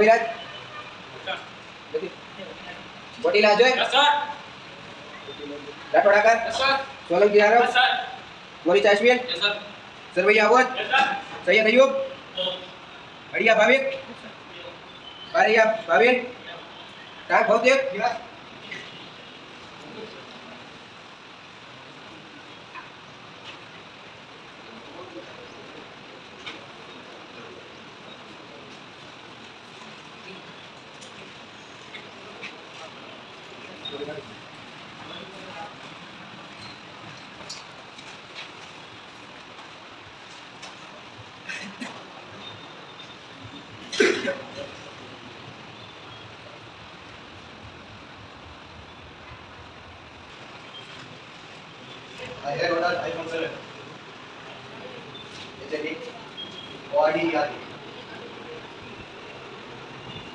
બોલો ભાઈરાજ નથી વટીલા જોઈ રાઠોડ આકાર સોલંકી આરવ મોરી ચાશમીન સરવૈયા અવધ સૈયદ અયુબ અડિયા ભાવિક બારિયા ભાવિક ટાંક ભૌતિક I had ordered iPhone 7. HID. ORD ERD.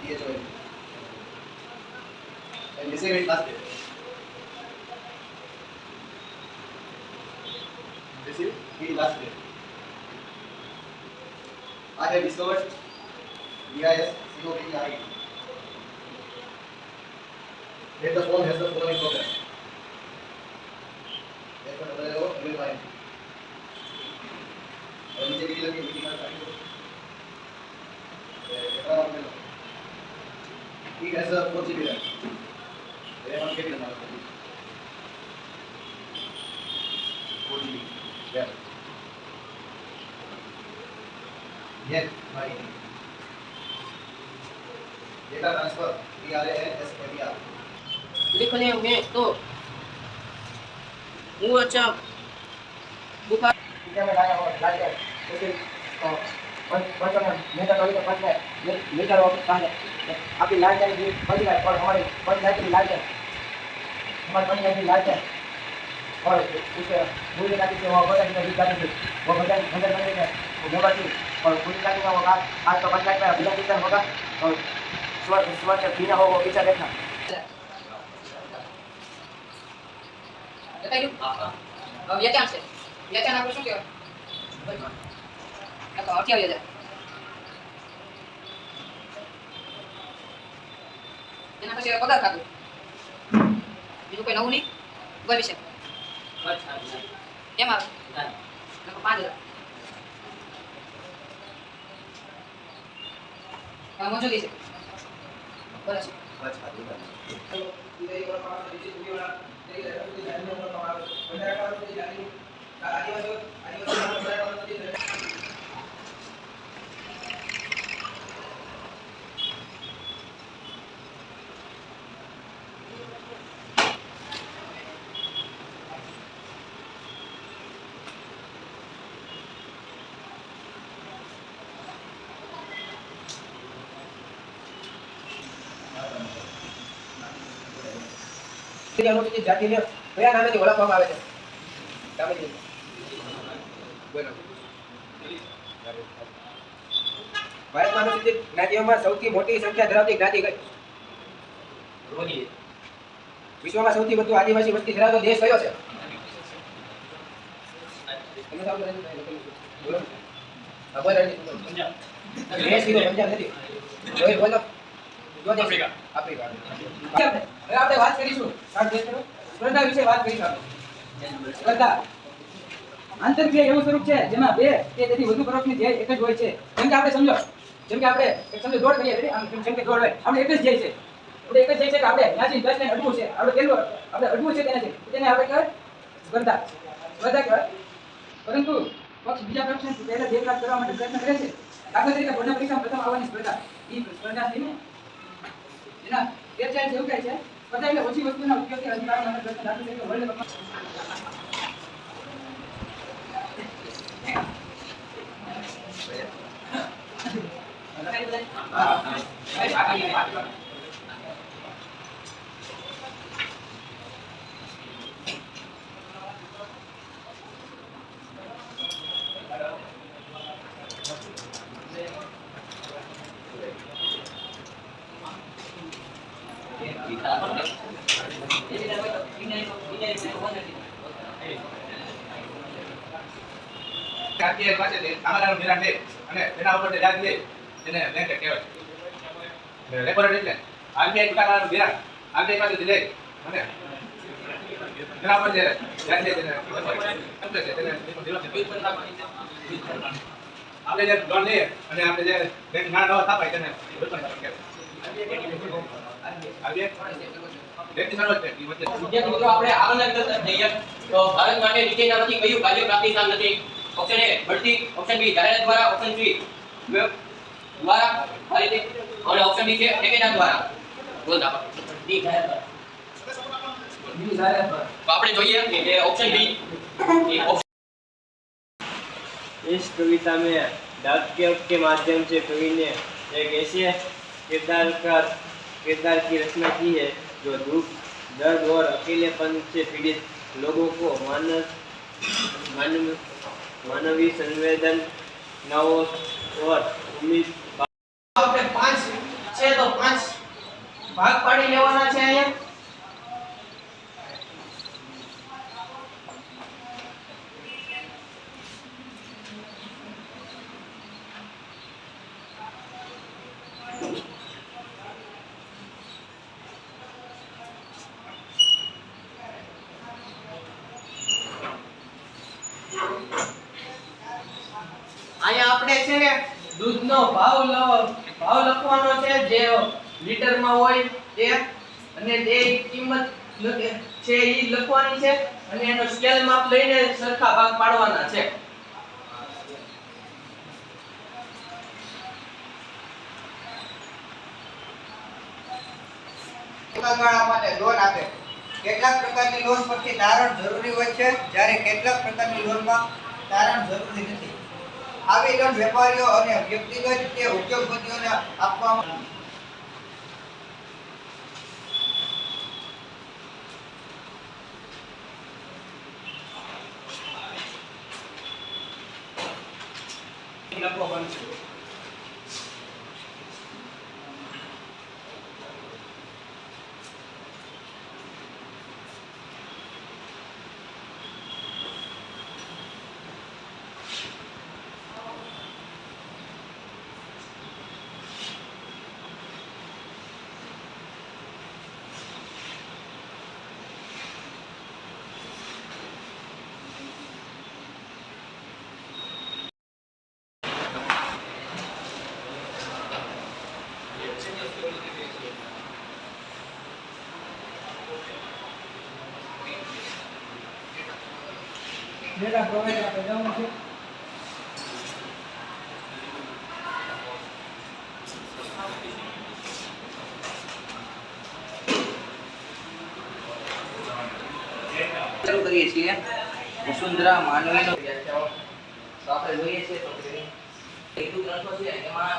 DHOL. And receive it last day. Receive it last day. I have discovered BIS COPRE. That the phone has the following problem. transfer T R A N S A B R लिखने में तो वो अच्छा बुखार metre में लाया और डाल के उसे तो बंद बंद करना मीटर वाली का बंद है ये मीटर वापस कहाँ है आपकी लाइट है ये बंद है और हमारी बंद लाइट की लाइट है हमारी बंद लाइट की लाइट है और उसे पूरी लाइट से वो बटन में बीच जाती थी वो बटन अंदर बंद है वो मोबाइल थी और पूरी लाइट का होगा आज तो बंद लाइट का बिना मीटर होगा और स्वर स्वर से बिना हो वो पीछे देखना બતાવ્યું હવે વેચાણ છે વેચાણ આપણે શું કહેવાય આ તો અઠ્યાવીસ એના પછી પગાર ખાતું બીજું કોઈ નવું નહીં? ગમી છે. એમ આવે? પાંચ હજાર. મજૂરી છે. બરાબર છે. અનુસૂચિત જાતિને કયા નામેથી ઓળખવામાં આવે છે. ભારતમાં અનુસૂચિત જ્ઞાતિઓમાં સૌથી મોટી સંખ્યા ધરાવતી જ્ઞાતિ કઈ વિશ્વમાં સૌથી વધુ આદિવાસી વસ્તી ધરાવતો દેશ કયો છે. પંજાબ નથી. આફ્રિકા. આફ્રિકા. હવે આપણે વાત કરીશું. સ્પર્ધા વિશે વાત કરીશું આપણે. સ્પર્ધા. આંતરક્રિયા એવું સ્વરૂપ છે જેમાં બે કે વધુ પરોક્ષની ધ્યેય એક જ હોય છે. જેમ આપણે સમજો. જેમ આપણે સમજો દોડ કરીએ જેમ કે આપણે એક જ ધ્યેય છે. એક જ છે આપણે ત્યાંથી અડવું છે. આપણે પેલું આપણે અડવું છે તેનાથી તેને આપણે કહેવાય સ્પર્ધા. સ્પર્ધા કહેવાય. પરંતુ પક્ષ બીજા પક્ષને પહેલા ધ્યેય પ્રાપ્ત કરવા માટે પ્રયત્ન કરે છે. દાખલા તરીકે બોર્ડના પરીક્ષામાં પ્રથમ આવવાની સ્પર્ધા. એ સ્પર્ધા થઈને એના વેબસાઇટ એવું કહે છે. બધાને ઓછી વસ્તુના ઉપયોગથી અધિકારો માટે પ્રશ્ન દાખલ તરીકે આપણે જે લોન લઈએ અને આપણે ભારત માટે નીચેનામાંથી કાર્ય પ્રાપ્તિ સ્થાન નથી? ઓપ્શન એ ભરતી. ઓપ્શન બી જાહેરાત દ્વારા. ઓપ્શન સી દ્વારા આ રીતે અને ઓપ્શન ડી છે ઠેકેદાર દ્વારા બોલ દાખલ ડી જાહેરાત દ્વારા બી જાહેરાત પર. તો આપણે જોઈએ કે ઓપ્શન બી એ option इस कविता में डाकियों के माध्यम से कवि ने एक ऐसे किरदार का किरदार की रचना की है जो दुख दर्द और अकेलेपन से पीड़ित लोगों को मानव मानव मानवीय संवेदनाओं और उम्मीद લઈને સરખા ભાગ પાડવાના છે. લોન આપે. કેટલાક પ્રકારની લોન પરથી તારણ જરૂરી હોય છે, જ્યારે કેટલાક પ્રકારની લોનમાં તારણ જરૂરી નથી. આવી વેપારીઓ અને વ્યક્તિગત કે ઉદ્યોગપતિઓને આપવામાં ainda provando ડેટા પ્રોવાઈડર આપણે જવાનું છે શરૂ કરીએ છીએ વસુંધરા માનવીનો તો આપણે જોઈએ છીએ તો હિન્દુ ગ્રંથો છે એમાં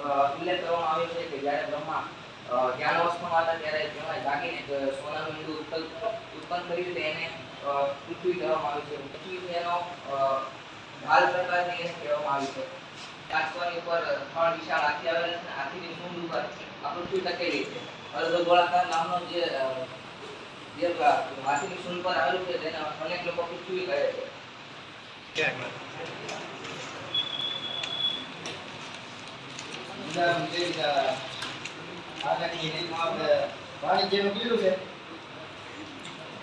અ, ઉલ્લેખ કરવામાં આવ્યો છે કે જ્યારે બ્રહ્મા જ્ઞાન અવસ્થામાં હતા ત્યારે તેમણે જાગીને સોનાનું હિન્દુ ઉત્પન્ન કર્યું તે એને પૃથ્વી કહેવામાં આવી છે. પૃથ્વી એનો ઢાલ પ્રકારની એને કહેવામાં આવી છે. કાચવાની ઉપર ત્રણ વિશાળ હાથી આવેલા છે હાથીની સૂંઢ ઉપર આ પૃથ્વી ટકેલી છે. અર્ધ ગોળાકાર નામનો જે જે હાથીની સૂંઢ પર આવેલું છે તેને અનેક લોકો પૃથ્વી કહે છે. વાણિજ્યનું કીધું છે.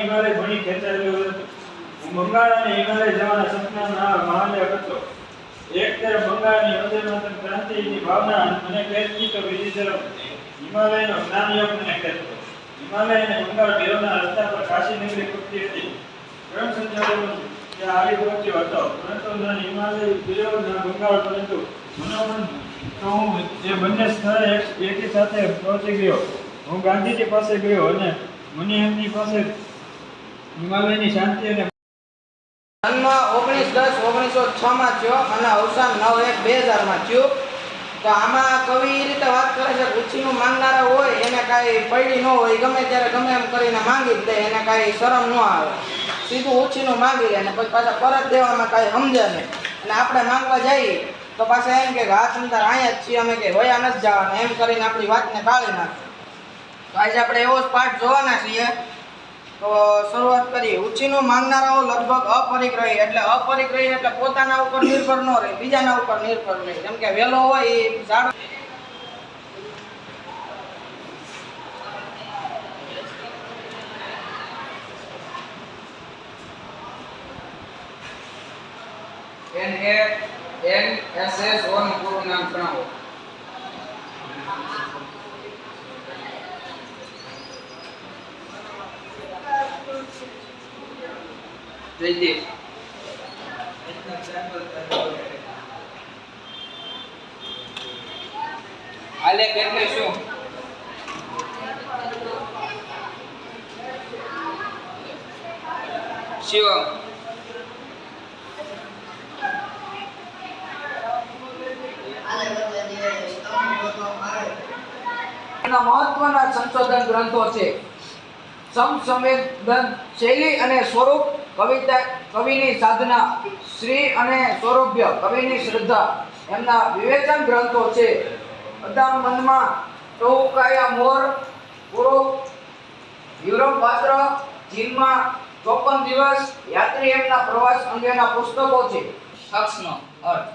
હિમાલય ભણી ખેંચાયેલો હતો બંગાળ અને હિમાલય જવાના સપનાના મહાલય હતો. એક તરફ બંગાળની વંદે ક્રાંતિની ભાવના મને કહેતી તો બીજી તરફ હિમાલયનો જ્ઞાન યોગ મને કહેતો હિમાલય અને બંગાળ બેવના રસ્તા પર કાશી નગરી ખૂટતી હતી. પ્રેમ સંચાલનો ત્યાં આવી પહોંચ્યો હતો. પરંતુ ના હિમાલય ગયો ના બંગાળ પરંતુ મનોમન તો હું એ બંને સ્થળે એકી સાથે પહોંચી ગયો. હું ગાંધીજી પાસે ગયો અને મને એમની પાસે હિમાલયની શાંતિ અને જન્મ ઓગણીસ દસ ઓગણીસો છમાં થયો અને અવસાન નવ એક બે હજારમાં થયું. તો આમાં કવિ એ રીતે વાત કરે છે કે ઉછીનું માંગનારા હોય, એને કાંઈ પડી ન હોય, ગમે ત્યારે ગમે એમ કરીને માંગી જ દે, એને કાંઈ શરમ ન આવે. સીધું ઉછીનું માંગી લે અને પછી પાછા પરત દેવામાં કાંઈ સમજે નહીં. અને આપણે માંગવા જઈએ, તો પાછા એમ કે હાથ અંદર અહીંયા જ છીએ, અમે કે વયા નથી જવાના, એમ કરીને આપણી વાતને કાઢી નાખે. તો આજે આપણે એવો જ પાઠ જોવાના છીએ. શરૂઆત કરી ઉછીનું માંગનારાઓ લગભગ અપરિગ્રહી એટલે અપરિગ્રહી એટલે પોતાના ઉપર નિર્ભર ન રહે, બીજાના ઉપર નિર્ભર રહે. જેમ કે વેલો હોય એ ઝાડ એન એ એન એસ એસ ઓન નામ જણાવો. આલેખ શું? એના મહત્વના સંશોધન ગ્રંથો છે. સમસંવેદન શૈલી અને સ્વરૂપ કવિતા, કવિની સાધના, શ્રી અને સૌરભ્ય, કવિની શ્રદ્ધા, એમના વિવેચન ગ્રંથો છે. બધા મનમાં ટહુકાયા મોર પૂરો વિવરમ પાત્ર ચીનમાં ચોપન દિવસ, યાત્રી એમના પ્રવાસ અંગેના પુસ્તકો છે. શખ્સનો અર્થ.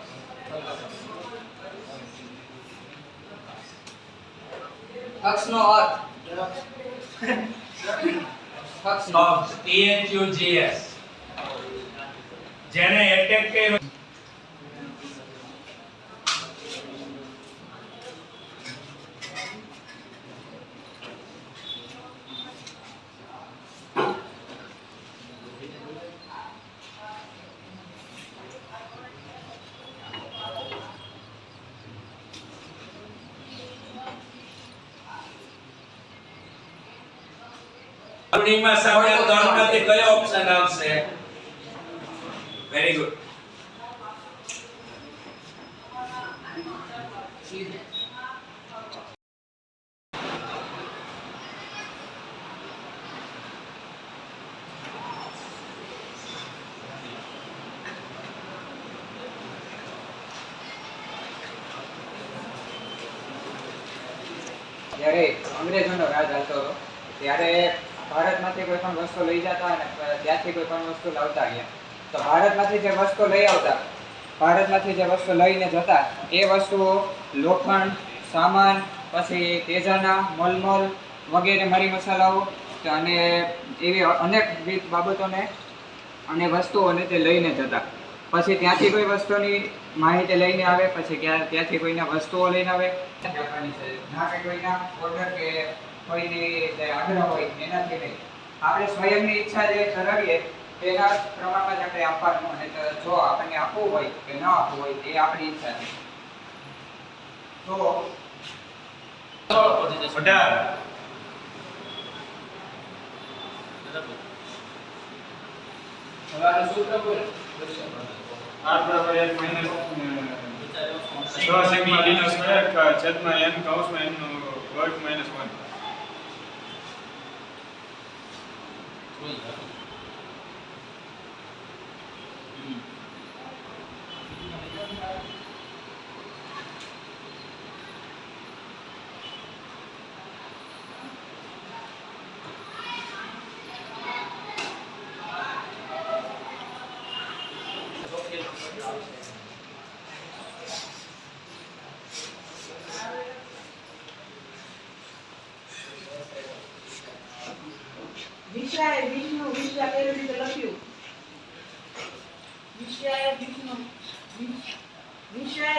શખ્સનો અર્થ. Of THUGS જેને એટેક કર્યો. અરુણિમા સામે ત્રણમાંથી કયો ઓપ્શન આવશે? વેરી ગુડ જ્યારે અંગ્રેજોનો રાજ હતો ત્યારે ભારતમાંથી કોઈ પણ વસ્તુ લઈ જતા અને ત્યાંથી કોઈ પણ વસ્તુ લાવતા ગયા તો ભારતમાંથી જે વસ્તુ લઈ આવતા, ભારતમાંથી જે વસ્તુ લઈને જતા, એ વસ્તુઓ લોખંડ, સામાન, પછી તેજાના મલમલ વગેરે મરી મસાલાઓ અને એવી અનેકવિધ બાબતોને અને વસ્તુઓને તે લઈને જતા. પછી ત્યાંથી કોઈ વસ્તુની માહિતી લઈને આવે, પછી ક્યાં, ત્યાંથી કોઈના વસ્તુઓ લઈને આવે. કોઈના ઓર્ડર કે કોઈની જે આગ્રહ હોય એનાથી નહીં. આપણે સ્વયંની ઈચ્છા જે ધરાવીએ તેના પ્રમાણમાં જ આપણે આપવાનું અને જો આપણને આપવું હોય કે ન આપવું હોય એ આપણી ઈચ્છા છે. તો અઢાર આનું સૂત્ર બોલ આર બરાબર એક માઇનસ છ સિગ્મા ડીનો સ્ક્વેર છેદમાં એન કૌંસમાં એનનો વર્ગ માઇનસ વન Well,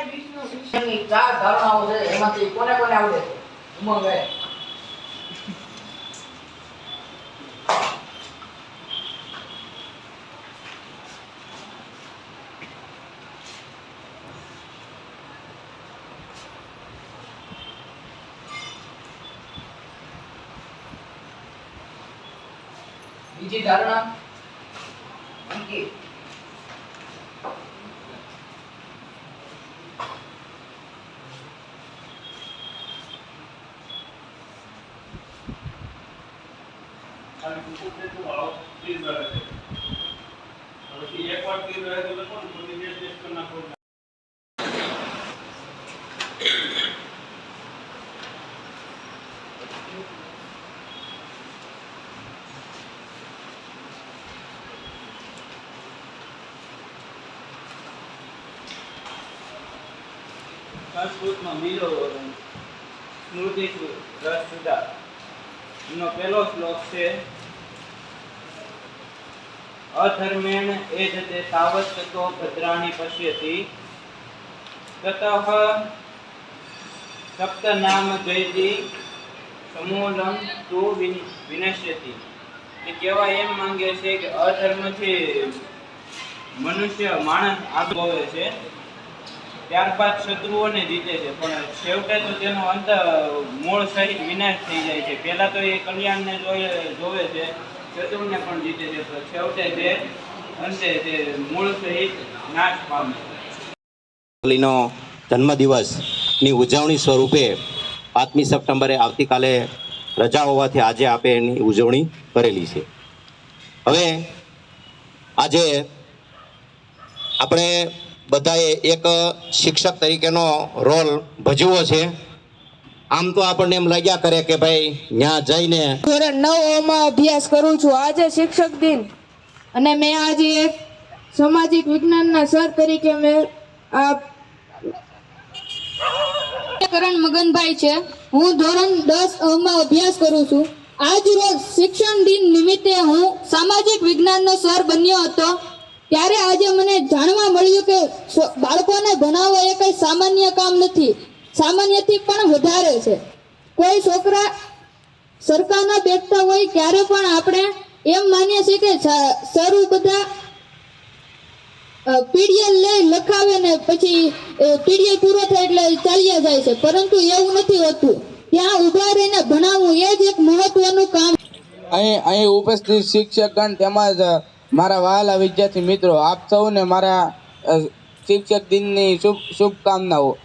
વિષ્ણુ ચાર એમાંથી કોને કોને આવડે ઉમંગ બીજી ધારણા અંકિત ભૂલ હોય તો લખો ને બધી બે ટેસ્ટ કરી નાખો સંસ્કૃતમાં મિલો સ્મૃતિ રસ સુધા. એનો પહેલો શ્લોક છે, અધર્મેણ એ જ તે તાવત તો ભદ્રાણી પશ્યતિ. તતઃ સપ્ત નામ જયતી, સમૂલમ તો વિન- વિનશ્યતિ. એ કહેવા એમ માંગે છે કે અધર્મથી મનુષ્ય, માણસ આગળ છે. ત્યારબાદ શત્રુઓને જીતે છે. પણ છેવટે તો તેનો અંત મૂળ સહિત વિનાશ થઈ જાય છે. પહેલાં તો એ કલ્યાણને જોવે છે, શત્રુને પણ જીતે છે. પણ છેવટે તે અંતે તે મૂળ સહિત નાશ પામે છે. જન્મદિવસની ઉજવણી સ્વરૂપે પાંચમી સપ્ટેમ્બરે આવતીકાલે રજા હોવાથી આજે આપે એની ઉજવણી કરેલી છે. હવે આજે આપણે બધાએ એક શિક્ષક તરીકેનો રોલ ભજવો છે. આમ તો આપણને એમ લાગ્યા કરે કે ભાઈ ત્યાં જઈને ધોરણ નવમાં અભ્યાસ કરું છું. આજે શિક્ષક દિન. અને મેં આજે એક સામાજિક વિજ્ઞાનના સર તરીકે મેં આ કરણ મગનભાઈ છે. હું ધોરણ દસમાં અભ્યાસ કરું છું. આજ રોજ શિક્ષણ દિન નિમિત્તે હું સામાજિક વિજ્ઞાનનો સર બન્યો હતો. ત્યારે આજે મને જાણવા મળ્યું કે બાળકોને ભણાવવા એ કંઈ સામાન્ય કામ નથી. સામાન્યથી પણ વધારે છે. કોઈ છોકરા સરકારના બેઠતા હોય ત્યારે પણ આપણે એમ માનીએ છીએ કે સ- બધા પીડીએલ લઈ લખાવે ને પછી પીડીએલ પૂરો થાય એટલે ચાલ્યા જાય છે. પરંતુ એવું નથી હોતું. ત્યાં ઊભા રહીને ભણાવવું એ જ એક મહત્વનું કામ અહીં અહીં ઉપસ્થિત શિક્ષકગણ તેમજ મારા વહાલા વિદ્યાર્થી મિત્રો, આપ સૌને મારા શિક્ષક દિનની શુભ, શુભકામનાઓ.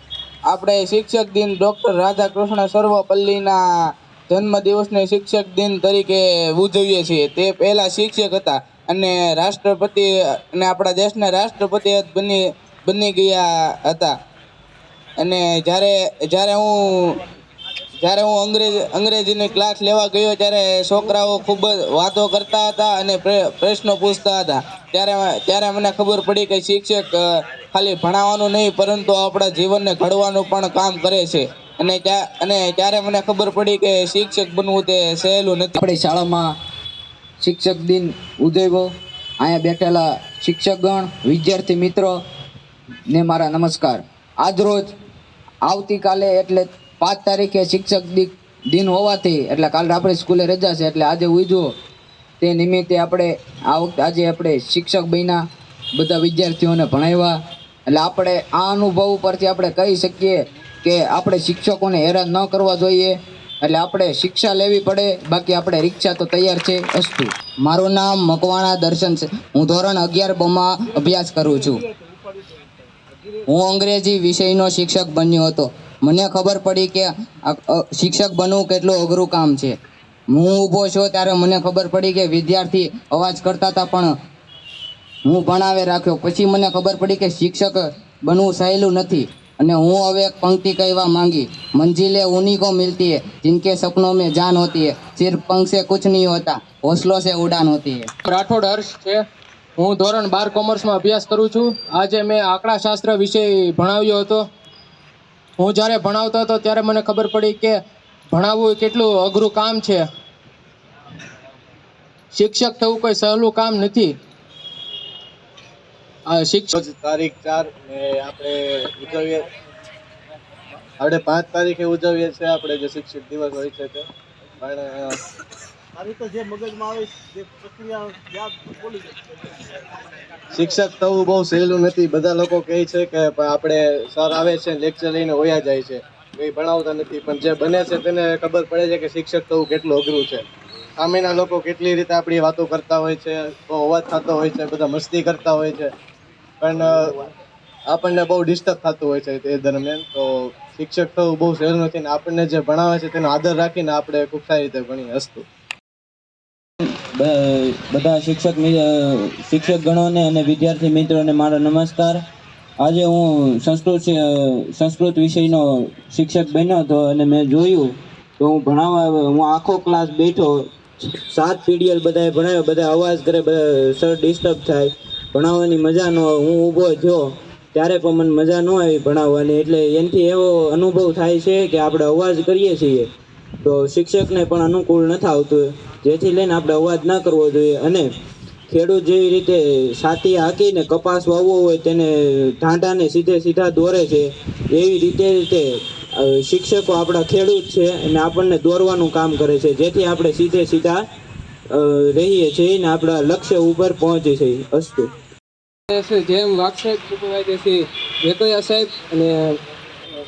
આપણે શિક્ષક દિન ડૉક્ટર રાધાકૃષ્ણ સર્વપલ્લીના જન્મદિવસને શિક્ષક દિન તરીકે ઉજવીએ છીએ. તે પહેલાં શિક્ષક હતા અને રાષ્ટ્રપતિ, અને આપણા દેશના રાષ્ટ્રપતિ બની બની ગયા હતા. અને જ્યારે જ્યારે હું જ્યારે હું અંગ્રેજ, અંગ્રેજીની ક્લાસ લેવા ગયો ત્યારે છોકરાઓ ખૂબ જ વાતો કરતા હતા અને પ્રશ્નો પૂછતા હતા. ત્યારે ત્યારે મને ખબર પડી કે શિક્ષક ખાલી ભણાવવાનું નહીં, પરંતુ આપણા જીવનને ઘડવાનું પણ કામ કરે છે. અને અને ત્યારે મને ખબર પડી કે શિક્ષક બનવું તે સહેલું નથી. આપણી શાળામાં શિક્ષક દિન ઉજવ્યો. અહીંયા બેઠેલા શિક્ષકગણ, વિદ્યાર્થી મિત્રો ને મારા નમસ્કાર. આજરોજ આવતીકાલે એટલે પાંચ તારીખે શિક્ષક દિન હોવાથી, એટલે કાલે આપણે સ્કૂલે રજા છે, એટલે આજે ઉજવો તે નિમિત્તે આપણે આ વખતે આજે આપણે શિક્ષક બન્યા, બધા વિદ્યાર્થીઓને ભણાવ્યા. એટલે આપણે આ અનુભવ ઉપરથી આપણે કહી શકીએ કે આપણે શિક્ષકોને હેરાન ન કરવા જોઈએ. એટલે આપણે શિક્ષા લેવી પડે, બાકી આપણે રિક્ષા તો તૈયાર છે અસ્તુ. મારું નામ મકવાણા દર્શન છે. હું ધોરણ અગિયાર બમાં અભ્યાસ કરું છું. હું અંગ્રેજી વિષયનો શિક્ષક બન્યો હતો. મને ખબર પડી કે શિક્ષક બનવું કેટલું અઘરું કામ છે. હું ઊભો છું ત્યારે મને ખબર પડી કે વિદ્યાર્થી અવાજ કરતા હતા પણ હું ભણાવે રાખ્યો. પછી મને ખબર પડી કે શિક્ષક બનવું સહેલું નથી અને હું હવે એક પંક્તિ કહેવા માંગી. મંજિલે ઉની કો મિલતી હે જિનકે સપનો મેં જાન હોતી હૈ સિર્ફ પંખ સે કુછ નહીં હોતા, હોસલો સે ઉડાન હોતી હૈ રાઠોડ હર્ષ છે. હું ધોરણ બાર કોમર્સમાં અભ્યાસ કરું છું. આજે મેં આંકડા શાસ્ત્ર વિષય ભણાવ્યો હતો. હું જ્યારે ભણાવતો હતો ત્યારે મને ખબર પડી કે ભણાવવું એ કેટલું અઘરું કામ છે. શિક્ષક થવું કોઈ સહેલું કામ નથી. શિક્ષક તારીખ ચાર આપણે ઉજવીએ. આપણે પાંચ તારીખે ઉજવીએ છીએ આપણે જે શિક્ષક દિવસ હોય છે તે. પણ શિક્ષક થવું બહુ સહેલું નથી. બધા લોકો કહે છે કે આપણે સર આવે છે લેક્ચર લઈને વયા જાય છે. કંઈ ભણાવતા નથી. પણ જે બને છે તેને ખબર પડે છે કે શિક્ષક થવું કેટલું અઘરું છે. સામેના લોકો કેટલી રીતે આપણી વાતો કરતા હોય છે, બહુ અવાજ થતો હોય છે, બધા મસ્તી કરતા હોય છે. પણ આપણને બહુ ડિસ્ટર્બ થતું હોય છે તે દરમિયાન. તો શિક્ષક થવું બહુ સહેલું નથી ને આપણને જે ભણાવે છે તેનો આદર રાખીને આપણે ખૂબ સારી રીતે ભણીએ હસતું. બધા શિક્ષક શિક્ષક ગણોને અને વિદ્યાર્થી મિત્રોને મારો નમસ્કાર. આજે હું સંસ્કૃત સંસ્કૃત વિષયનો શિક્ષક બન્યો હતો અને મેં જોયું તો હું ભણાવવા હું આખો ક્લાસ બેઠો. સાત પીડીએલ બધાએ ભણાવ્યો બધા અવાજ કરે સર ડિસ્ટર્બ થાય. ભણાવવાની મજા ન હું ઊભો થયો. ત્યારે પણ મને મજા ન આવી ભણાવવાની. એટલે એનાથી એવો અનુભવ થાય છે કે આપણે અવાજ કરીએ છીએ. તો શિક્ષકને પણ અનુકૂળ નથી આવતું જેથી લઈને આપણે અવાજ ના કરવો જોઈએ અને ખેડૂત જેવી રીતે સાતી હાંકીને કપાસ વાવવો હોય તેને ઢાંઢાને સીધે સીધા દોરે છે, એવી રીતે રીતે શિક્ષકો આપણા ખેડૂત છે અને આપણને દોરવાનું કામ કરે છે. જેથી આપણે સીધે સીધા રહીએ છીએ ને આપણા લક્ષ્ય ઉપર પહોંચી છીએ અસ્તુ. જેમ સાહેબ સુપરવાઇઝર શ્રી વેકરિયા સાહેબ અને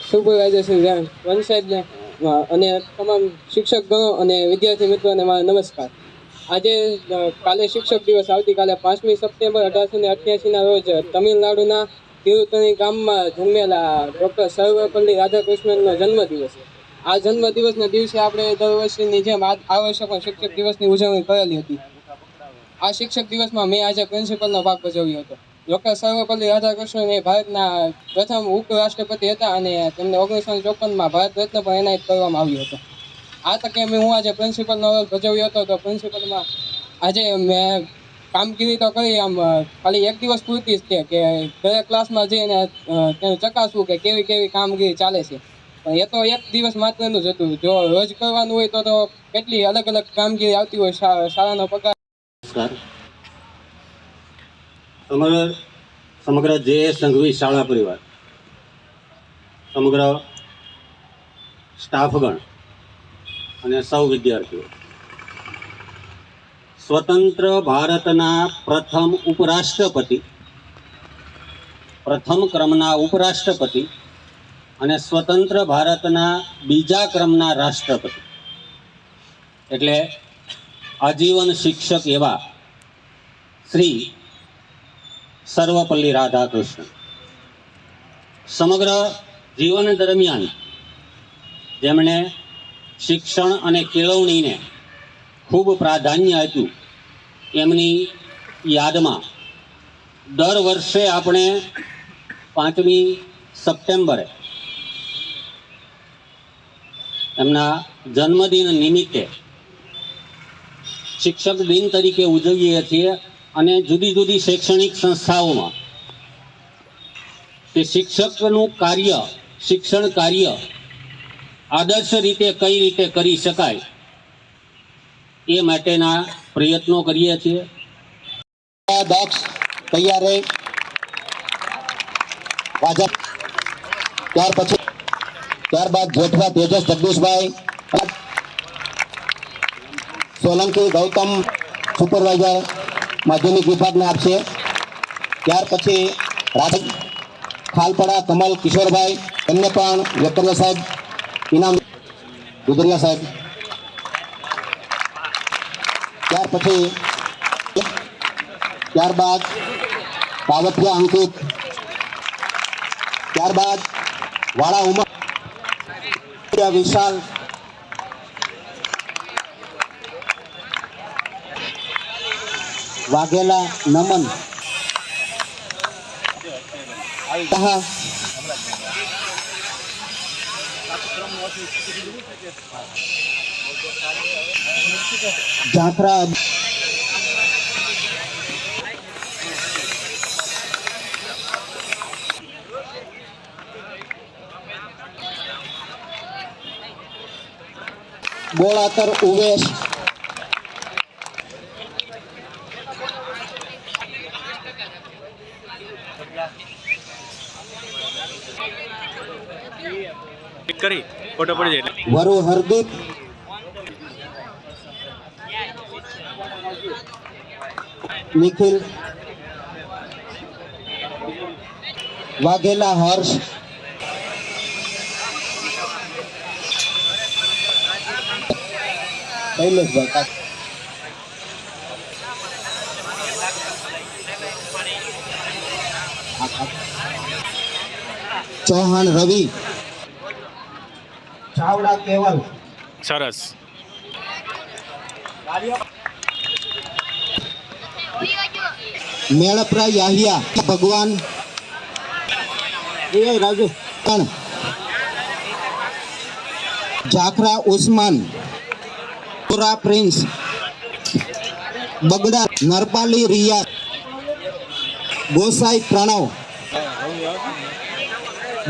સુપરવાઇઝર શ્રી વન સાહેબને અને તમામ શિક્ષક ગણો અને વિદ્યાર્થી મિત્રોને મારા નમસ્કાર. આજે કાલે શિક્ષક દિવસ, આવતીકાલે પાંચમી સપ્ટેમ્બર અઢારસો ને અઠ્યાસીના રોજ તમિલનાડુના તિરુતણી ગામમાં જન્મેલા ડૉક્ટર સર્વપલ્લી રાધાકૃષ્ણનનો જન્મદિવસ આ જન્મદિવસના દિવસે આપણે દર વર્ષની જેમ આ વર્ષે પણ શિક્ષક દિવસની ઉજવણી કરેલી હતી. આ શિક્ષક દિવસમાં મેં આજે પ્રિન્સિપલનો ભાગ ભજવ્યો હતો. ડૉક્ટર સર્વપલ્લી રાધાકૃષ્ણન એ ભારતના પ્રથમ ઉપરાષ્ટ્રપતિ હતા અને તેમને ઓગણીસો ચોપનમાં ભારત રત્ન પણ એનાયત કરવામાં આવ્યો હતો. આ તકે મેં હું આજે પ્રિન્સિપલનો રોલ ભજવ્યો હતો, તો પ્રિન્સિપલમાં આજે મેં કામગીરી તો કરી, આમ, ખાલી એક દિવસ પૂરતી જ છે કે દરેક ક્લાસમાં જઈને તેને ચકાસવું કે કેવી કેવી કામગીરી ચાલે છે. પણ એ તો એક દિવસ માત્રનું જ હતું. જો રોજ કરવાનું હોય તો તો કેટલી અલગ અલગ કામગીરી આવતી હોય શાળાનો પગાર. સમગ્ર સમગ્ર જે સંઘવી શાળા પરિવાર, સમગ્ર સ્ટાફગણ અને સૌ વિદ્યાર્થીઓ, સ્વતંત્ર ભારતના પ્રથમ ઉપરાષ્ટ્રપતિ, પ્રથમ ક્રમના ઉપરાષ્ટ્રપતિ અને સ્વતંત્ર ભારતના બીજા ક્રમના રાષ્ટ્રપતિ. એટલે આજીવન શિક્ષક એવા શ્રી સર્વપલ્લી રાધાકૃષ્ણ. સમગ્ર જીવન દરમિયાન જેમણે શિક્ષણ અને કેળવણીને ખૂબ પ્રાધાન્ય આપ્યું, એમની યાદમાં દર વર્ષે આપણે પાંચમી સપ્ટેમ્બરે એમના જન્મદિન નિમિત્તે શિક્ષક દિન તરીકે ઉજવીએ છીએ. અને જુદી જુદી શૈક્ષણિક સંસ્થાઓમાં તે શિક્ષકનું કાર્ય, શિક્ષણ કાર્ય આદર્શ રીતે કઈ રીતે કરી શકાય એ માટેના પ્રયત્નો કરીએ છીએ. દક્ષ તૈયાર ભાજપ ત્યાર પછી, ત્યારબાદ જેઠવા તેજસ જગદીશભાઈ, સોલંકી ગૌતમ સુપરવાઇઝર માધ્યમિક વિભાગને આપશે. ત્યાર પછી રાજ ખાલપડા કમલ કિશોરભાઈ, એમને પણ વેકરિયા સાહેબ, ઇનામ દુધરિયા સાહેબ. ત્યાર પછી ત્યારબાદ પાવથિયા અંકિત. ત્યારબાદ વાળા ઉમા વિશાલ વાઘેલા નમન. જાફરા. બોળાતર ઉવેશ કરી ફોટો પડી જાય વરુ હરદીપ નિખિલ વાઘેલા હર્ષ શૈલેષભાઈ ચૌહાણ રવિ ચાવડા કેવલ? સરસ. મેળપરા યાહિયા ભગવાન. એ રાજુ. પણ જાખરા ઉસ્માન. પુરા પ્રિન્સ. બગડા નરપાલી રિયા ગોસાઈ પ્રણવ.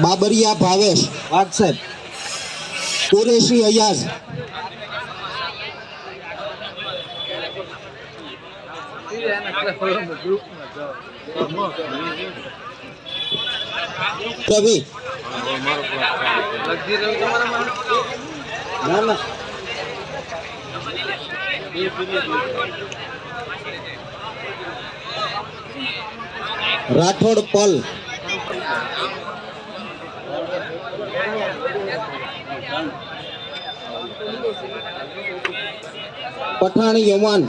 બાબરિયા ભાવેશ. સાહેબ. કુરેશી અયાઝ કવિ ના ના રાઠોડ પલ પઠાણ યમાન.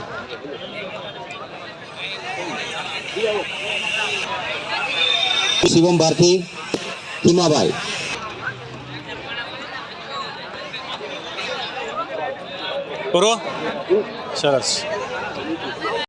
શિવમ ભારતી હિમાભાઈ પૂરો? સરસ.